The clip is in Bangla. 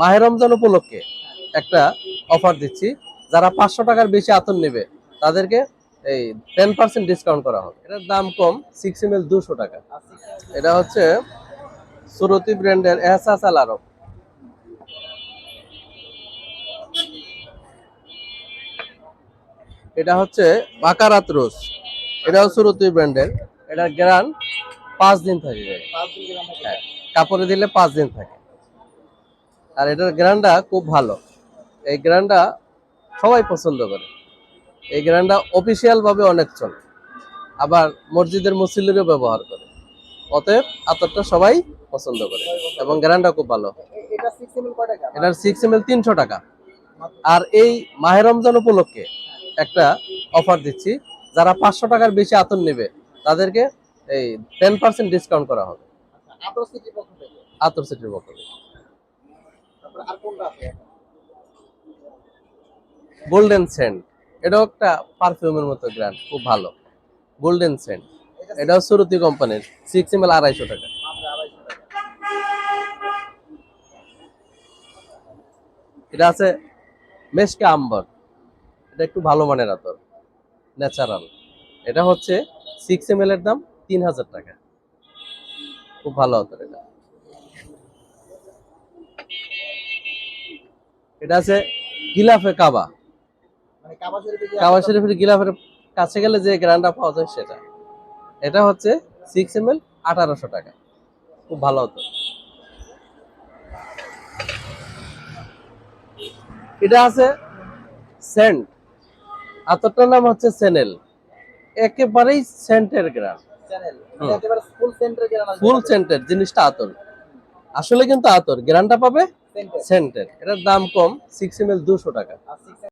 মাহে রমজান উপলক্ষে একটা অফার দিচ্ছি। যারা পাঁচশো টাকার বেশি আতর নেবে তাদেরকে এই টেন পার্সেন্ট ডিসকাউন্ট করা হবে। এটার দাম কম সিক্স এম এল দুশো টাকা। এটা হচ্ছে সুরতি ব্র্যান্ডের এহসাস আল আরব। এটা হচ্ছে বাকারাত রোজ। এটাও সুরতি ব্র্যান্ডের। এটার গ্রান পাঁচ দিন থাকে। হ্যাঁ, কাপড়ে দিলে পাঁচ দিন থাকে। আর এটার গ্রানটা খুব ভালো। এই গ্রানটা সবাই পছন্দ করে। এই গ্রানটা অফিসিয়াল ভাবে অনেক চলে। আবার মসজিদের মুসল্লিরও ব্যবহার করে। অতএব আতরটা সবাই পছন্দ করে এবং গ্রানটা খুব ভালো এটার সিক্স এম এল তিনশো টাকা। আর এই মাহে রমজান উপলক্ষে একটা অফার দিচ্ছি। যারা পাঁচশো টাকার বেশি আতর নেবে তাদেরকে এই টেন পার্সেন্ট ডিসকাউন্ট করা হবে। আতর সিটির পক্ষ থেকে আতর সিটির পক্ষ থেকে তারপরে গোল্ডেন সেন্ট এটাও একটা পারফিউমের মতো ব্র্যান্ড খুব ভালো। গোল্ডেন সেন্ট এটা এটাও সুরতি কোম্পানির সিক্স এম এল আড়াইশো টাকা। এটা আছে মেশকে আম্বর এটা একটু ভালো মানের আতর ন্যাচারাল এটা হচ্ছে সিক্স এম এর দাম তিন হাজার টাকা। খুব ভালো আতর এটা। এটা আছে গিলাফে কাবা। মানে কাবা কাবা শরীফের গিলাফের কাছে গেলে যে গ্রান্ডটা পাওয়া যায় সেটা। এটা হচ্ছে সিক্স এম এল আঠারোশো টাকা। খুব ভালো হতো। এটা আছে সেন্ট। আতরটার নাম হচ্ছে সেনেল। একেবারেই সেন্টের গ্রাম। একেবারে ফুল সেন্টার ফুল সেন্টের জিনিসটা আতর। আসলে কিন্তু আতর। গ্রানটা পাবে সেন্টার। এটার দাম কম সিক্স এম এল দুশো টাকা।